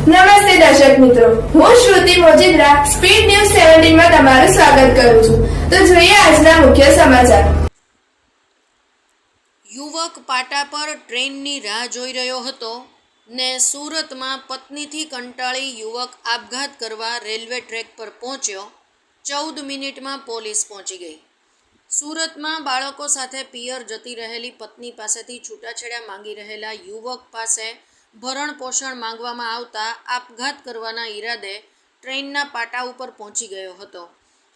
નમસ્તે દર્શક મિત્રો. હું શ્રુતિ મોજીદ્રા, સ્પીડ ન્યૂઝ સેવન્ટીનમાં તમારું સ્વાગત કરું છું. તો જોઈએ આજના મુખ્ય સમાચાર. યુવક પાટા પર ટ્રેનની રાહ જોઈ રહ્યો હતો ને સુરતમાં પત્નીથી કંટાળી યુવક આપઘાત કરવા રેલવે ટ્રેક પર પહોંચ્યો. ચૌદ મિનિટમાં પોલીસ પહોંચી ગઈ. સુરતમાં બાળકો સાથે પિયર જતી રહેલી પત્ની પાસેથી છૂટાછેડા માંગી રહેલા યુવક પાસે ભરણ પોષણ માંગવામાં આવતા આપઘાત કરવાના ઈરાદે ટ્રેનના પાટા ઉપર પહોંચી ગયો હતો.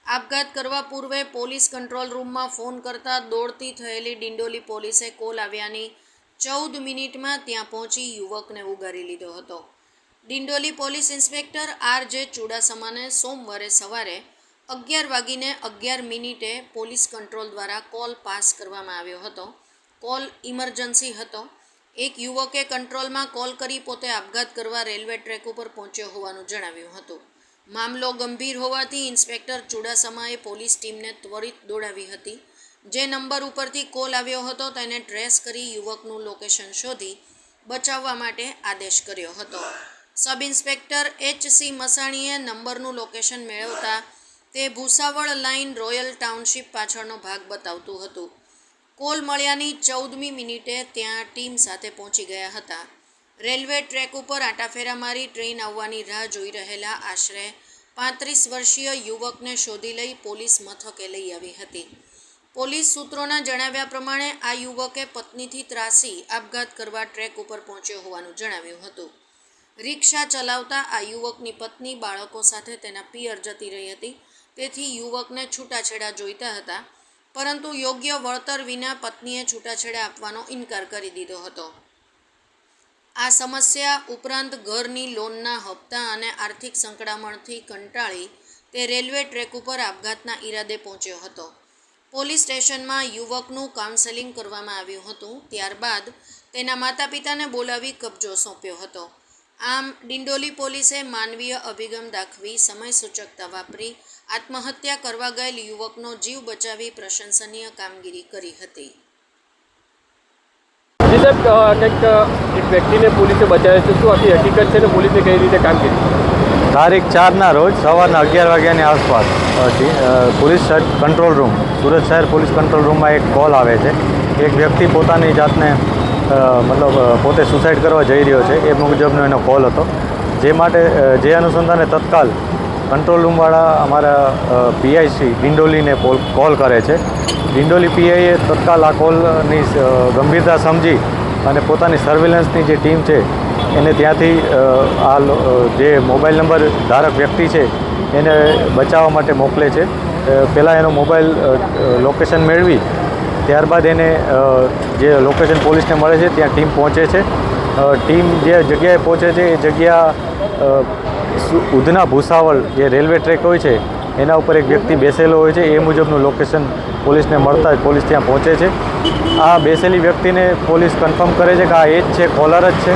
આપઘાત કરવા પૂર્વે પોલીસ કંટ્રોલ રૂમમાં ફોન કરતા દોડતી થયેલી ડિંડોલી પોલીસે કોલ આવ્યાની ચૌદ મિનિટમાં ત્યાં પહોંચી યુવકને ઉગારી લીધો હતો. ડિંડોલી પોલીસ ઇન્સ્પેક્ટર આર જે ચુડાસમાને સોમવારે સવારે અગિયાર વાગીને અગિયાર મિનિટે પોલીસ કંટ્રોલ દ્વારા કોલ પાસ કરવામાં આવ્યો હતો. કોલ ઇમરજન્સી હતો. એક યુવકે કંટ્રોલમાં કોલ કરી પોતે આપઘાત કરવા રેલવે ટ્રેક ઉપર પહોંચ્યો હોવાનું જણાવ્યું હતું. મામલો ગંભીર હોવાથી ઇન્સ્પેક્ટર ચુડાસમાએ પોલીસ ટીમને ત્વરિત દોડાવી હતી. જે નંબર ઉપરથી કોલ આવ્યો હતો તેને ટ્રેસ કરી યુવકનું લોકેશન શોધી બચાવવા માટે આદેશ કર્યો હતો. સબ ઇન્સ્પેક્ટર એચ સી મસાણીએ નંબરનું લોકેશન મેળવતા તે ભૂસાવળ લાઇન રોયલ ટાઉનશીપ પાછળનો ભાગ બતાવતું હતું. કોલ મળ્યાની ચૌદમી મિનિટે ત્યાં ટીમ સાથે પહોંચી ગયા હતા. રેલવે ટ્રેક ઉપર આટાફેરા મારી ટ્રેન આવવાની રાહ જોઈ રહેલા આશરે પાંત્રીસ વર્ષીય યુવકને શોધી લઈ પોલીસ મથકે લઈ આવી હતી. પોલીસ સૂત્રોના જણાવ્યા પ્રમાણે આ યુવકે પત્નીથી ત્રાસી આપઘાત કરવા ટ્રેક ઉપર પહોંચ્યો હોવાનું જણાવ્યું હતું. રિક્ષા ચલાવતા આ યુવકની પત્ની બાળકો સાથે તેના પિયર જતી રહી હતી. તેથી યુવકને છૂટાછેડા જોઈતા હતા. પરંતુ યોગ્ય વળતર વિના પત્નીએ છૂટાછેડા આપવાનો ઇનકાર કરી દીધો હતો. આ સમસ્યા ઉપરાંત ઘરની લોનના હપ્તા અને આર્થિક સંકળામણથી કંટાળી તે રેલવે ટ્રેક ઉપર આપઘાતના ઈરાદે પહોંચ્યો હતો. પોલીસ સ્ટેશનમાં યુવકનું કાઉન્સેલિંગ કરવામાં આવ્યું હતું, ત્યારબાદ તેના માતા પિતાને બોલાવી કબજો સોંપ્યો હતો. આમ ડિંડોલી પોલીસે માનવીય અભિગમ દાખવી સમય સૂચકતા વાપરી આત્મહત્યા કરવા ગયેલ યુવકનો જીવ બચાવી પ્રશંસનીય કામગીરી કરી હતી. કંઈક એક વ્યક્તિને પોલીસે બચાવ્યો છે. શું આખી હકીકત છે ને પોલીસે કઈ રીતે કામ કર્યું? તારીખ ચારના રોજ સવારના અગિયાર વાગ્યાની આસપાસ હતી પોલીસ કંટ્રોલ રૂમ સુરત શહેર પોલીસ કંટ્રોલ રૂમમાં એક કોલ આવે છે. એક વ્યક્તિ પોતાની જાતને મતલબ પોતે સુસાઇડ કરવા જઈ રહ્યો છે, એ મુજબનો એનો કોલ હતો. જે માટે જે અનુસંધાને તત્કાલ કંટ્રોલ રૂમવાળા અમારા પીઆઈસી ડિંડોલીને કોલ કરે છે. ડિંડોલી પીઆઈએ તત્કાલ આ કોલની ગંભીરતા સમજી અને પોતાની સર્વેલન્સની જે ટીમ છે, એને ત્યાંથી આ જે મોબાઈલ નંબર ધારક વ્યક્તિ છે, એને બચાવવા માટે મોકલે છે. પહેલાં એનો મોબાઈલ લોકેશન મેળવી ત્યારબાદ એને જે લોકેશન પોલીસને મળે છે, ત્યાં ટીમ પહોંચે છે. ટીમ જે જગ્યાએ પહોંચે છે, એ જગ્યા ઉધના ભૂસાવળ જે રેલવે ટ્રેક હોય છે, એના ઉપર એક વ્યક્તિ બેસેલો હોય છે, એ મુજબનું લોકેશન પોલીસને મળતા જ પોલીસ ત્યાં પહોંચે છે. આ બેસેલી વ્યક્તિને પોલીસ કન્ફર્મ કરે છે કે આ એ જ છે કોલર જ છે.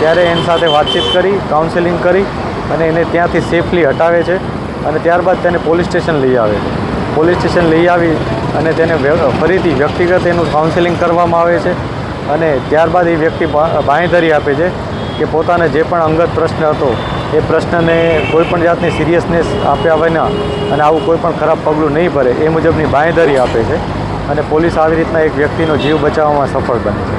ત્યારે એની સાથે વાતચીત કરી કાઉન્સેલિંગ કરી અને એને ત્યાંથી સેફલી હટાવે છે અને ત્યારબાદ તેને પોલીસ સ્ટેશન લઈ આવે છે. પોલીસ સ્ટેશન લઈ આવી અને તેને ફરીથી વ્યક્તિગત એનું કાઉન્સેલિંગ કરવામાં આવે છે અને ત્યારબાદ એ વ્યક્તિ બાંયધરી આપે છે કે પોતાને જે પણ અંગત પ્રશ્ન હતો એ પ્રશ્નને કોઈપણ જાતની સિરિયસનેસ આપ્યા વિના અને આવું કોઈ પણ ખરાબ પગલું નહીં ભરે એ મુજબની બાંયધરી આપે છે અને પોલીસ આવી રીતના એક વ્યક્તિનો જીવ બચાવવામાં સફળ બને છે.